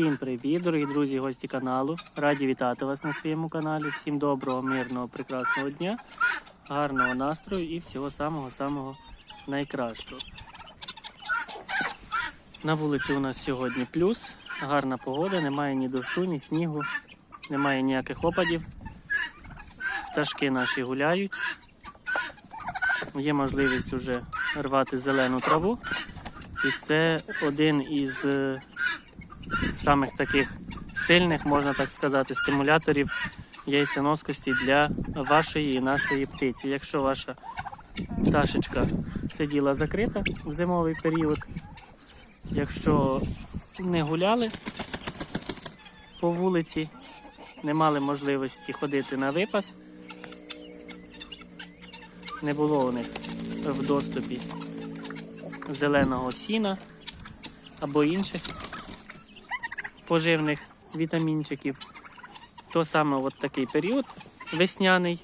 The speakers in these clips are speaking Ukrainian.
Всім привіт, дорогі друзі, і гості каналу. Раді вітати вас на своєму каналі. Всім доброго, мирного, прекрасного дня, гарного настрою і всього самого-самого найкращого. На вулиці у нас сьогодні плюс, гарна погода, немає ні дощу, ні снігу, немає ніяких опадів. Пташки наші гуляють. Є можливість вже рвати зелену траву. І це один із е, самих таких сильних, можна так сказати, стимуляторів яйценоскості для вашої і нашої птиці. Якщо ваша пташечка сиділа закрита в зимовий період, якщо не гуляли по вулиці, не мали можливості ходити на випас, не було у них в доступі зеленого сіна або інших поживних вітамінчиків, то саме от такий період весняний,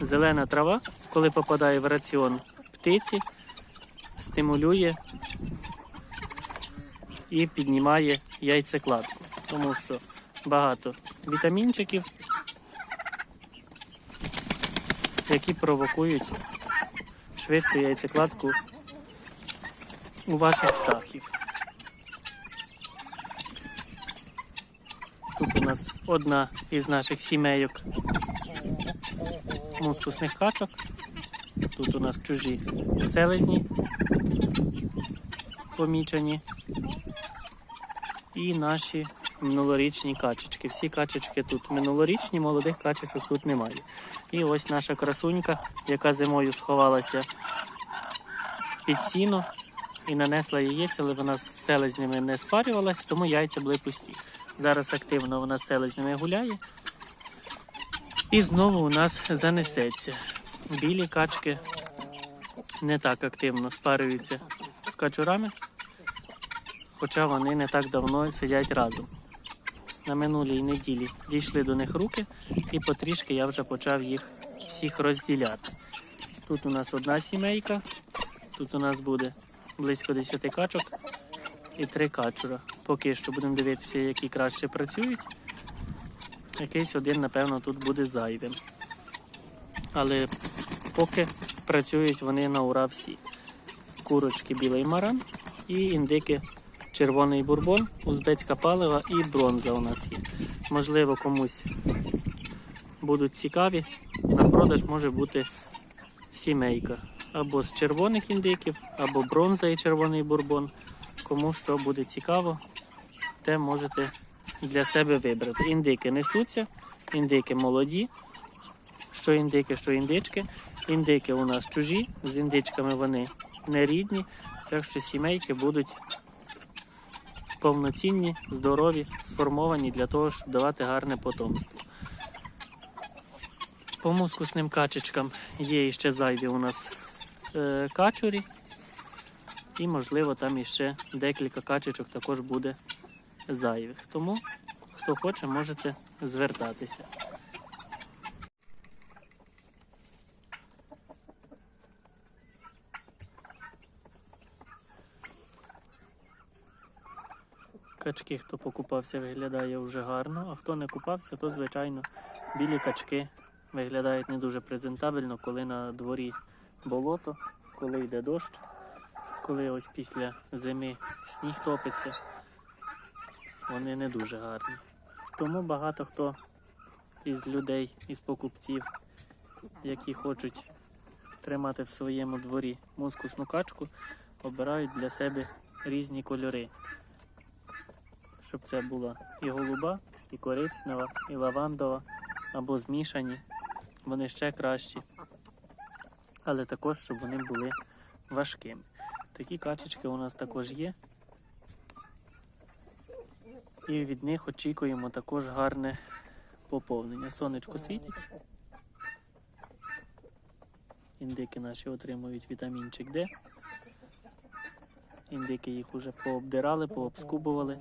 зелена трава, коли попадає в раціон птиці, стимулює і піднімає яйцекладку, тому що багато вітамінчиків, які провокують швидшу яйцекладку у ваших птахів. Тут у нас одна із наших сімейок мускусних качок. Тут у нас чужі селезні помічені. І наші минулорічні качечки. Всі качечки тут минулорічні, молодих качечок тут немає. І ось наша красунька, яка зимою сховалася під сіно і нанесла яєць, але вона з селезнями не спарювалася, тому яйця були пусті. Зараз активно вона селезнями гуляє. І знову у нас занесеться. Білі качки не так активно спарюються з качурами, хоча вони не так давно сидять разом. На минулій неділі дійшли до них руки, і потрішки я вже почав їх всіх розділяти. Тут у нас одна сімейка, тут у нас буде близько 10 качок і 3 качура. Поки що будемо дивитися, які краще працюють. Якийсь один, напевно, тут буде зайвим. Але поки працюють вони на ура всі. Курочки білий маран і індики червоний бурбон, узбецька палива і бронза у нас є. Можливо, комусь будуть цікаві. На продаж може бути сімейка. Або з червоних індиків, або бронза і червоний бурбон. Кому що буде цікаво, те можете для себе вибрати. Індики несуться, індики молоді, що індики, що індички. Індики у нас чужі, з індичками вони не рідні, так що сімейки будуть повноцінні, здорові, сформовані для того, щоб давати гарне потомство. По мускусним качечкам є ще зайві у нас е, качурі. І, можливо, там іще декілька качечок також буде зайвих. Тому, хто хоче, можете звертатися. Качки, хто покупався, виглядає вже гарно, а хто не купався, то, звичайно, білі качки виглядають не дуже презентабельно, коли на дворі болото, коли йде дощ, коли ось після зими сніг топиться, вони не дуже гарні. Тому багато хто із людей, із покупців, які хочуть тримати в своєму дворі мускусну качку, обирають для себе різні кольори. Щоб це була і голуба, і коричнева, і лавандова, або змішані. Вони ще кращі. Але також, щоб вони були важкими. Такі качечки у нас також є. І від них очікуємо також гарне поповнення. Сонечко світить. Індики наші отримують вітамінчик Д. Індики їх уже пообдирали, пообскубували.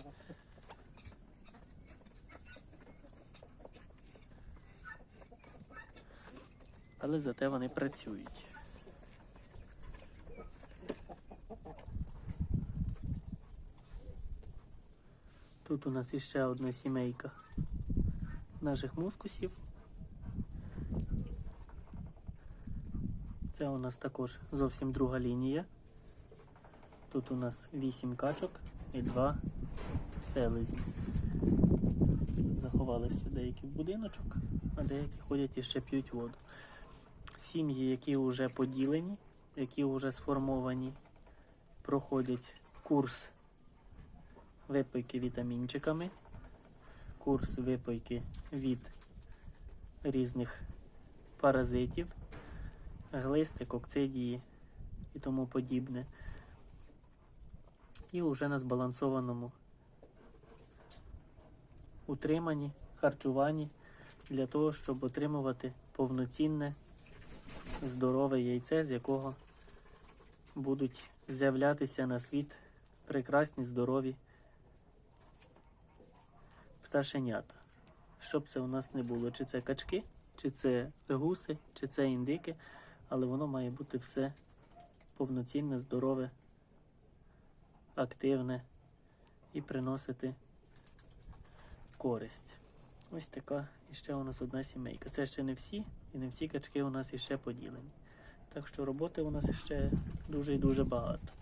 Але зате вони працюють. Тут у нас іще одна сімейка наших мускусів. Це у нас також зовсім друга лінія. Тут у нас 8 качок і 2 селезні. Заховалися деякі в будиночок, а деякі ходять і ще п'ють воду. Сім'ї, які вже поділені, які вже сформовані, проходять курс випойки вітамінчиками, курс випойки від різних паразитів, глисти, кокцидії і тому подібне. І вже на збалансованому утриманні, харчуванні для того, щоб отримувати повноцінне здорове яйце, з якого будуть з'являтися на світ прекрасні здорові пташенята. Щоб це у нас не було, чи це качки, чи це гуси, чи це індики, але воно має бути все повноцінне, здорове, активне і приносити користь. Ось така іще у нас одна сімейка. Це ще не всі, і не всі качки у нас іще поділені. Так що роботи у нас ще дуже і дуже багато.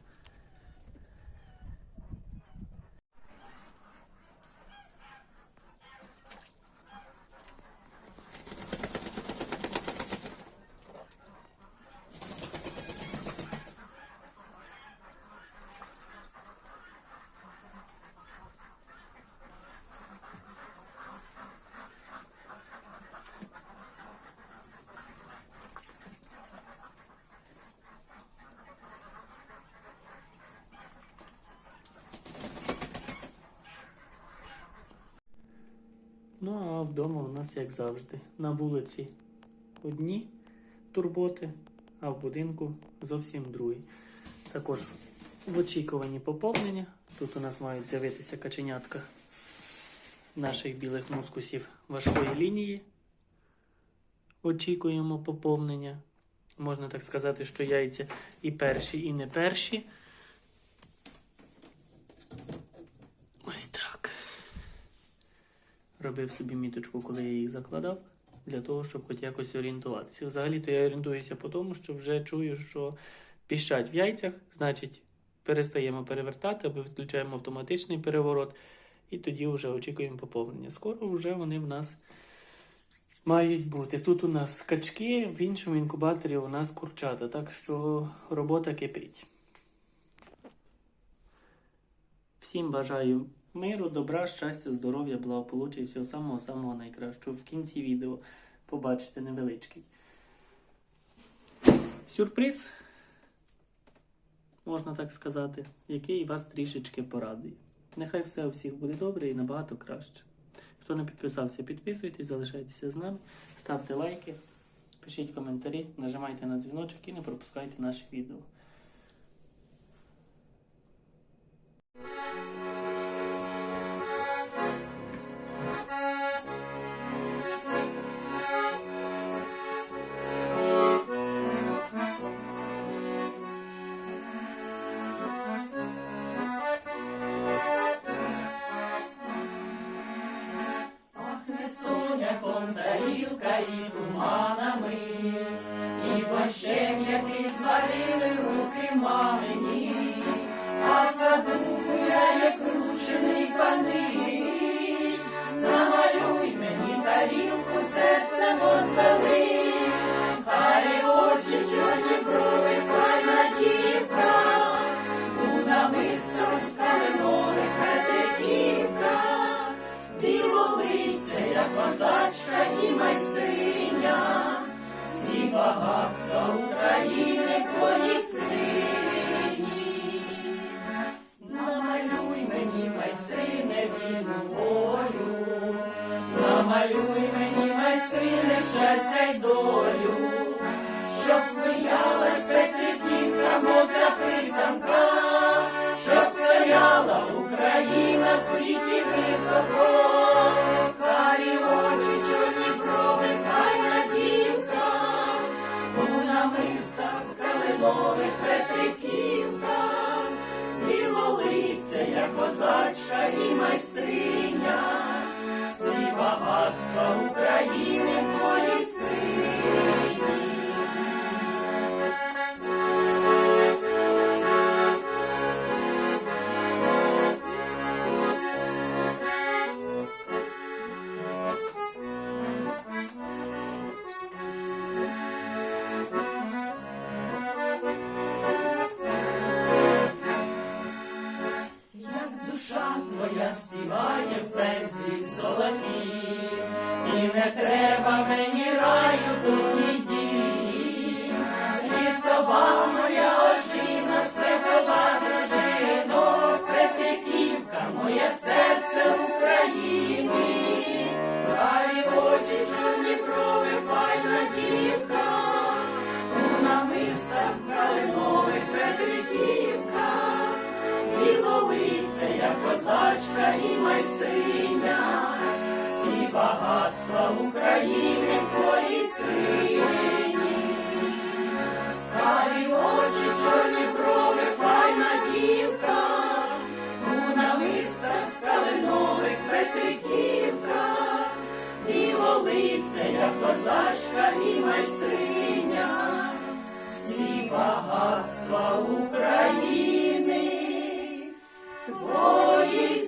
Ну а вдома у нас, як завжди, на вулиці одні турботи, а в будинку зовсім другі. Також в очікуванні поповнення. Тут у нас мають з'явитися каченятка наших білих мускусів важкої лінії. Очікуємо поповнення. Можна так сказати, що яйця і перші, і не перші. Ось так. Робив собі міточку, коли я їх закладав, для того, щоб хоч якось орієнтуватися. Взагалі-то я орієнтуюся по тому, що вже чую, що піщать в яйцях, значить, перестаємо перевертати або відключаємо автоматичний переворот, і тоді вже очікуємо поповнення. Скоро вже вони в нас мають бути. Тут у нас качки, в іншому інкубаторі у нас курчата, так що робота кипить. Всім бажаю миру, добра, щастя, здоров'я, благополуччя і всього самого-самого найкращого. В кінці відео побачите невеличкий сюрприз, можна так сказати, який вас трішечки порадує. Нехай все у всіх буде добре і набагато краще. Хто не підписався, підписуйтесь, залишайтеся з нами, ставте лайки, пишіть коментарі, нажимайте на дзвіночок і не пропускайте наші відео. Тарілка і туманами, і борщем, зварили руки 고 співає в пензі золоті, і не треба мені раю тут ні дії. Лісова моя ожина, седова дружино, Петриківка, моє серце України, Карі очі, чорні брови, файна дівка, майстриня, всі багатства України в твоїй скрині. Очі, чорні брови, файна дівка, у намистах калинових Петриківка, білолиця, як козачка і майстриня, всі багатства України. Твої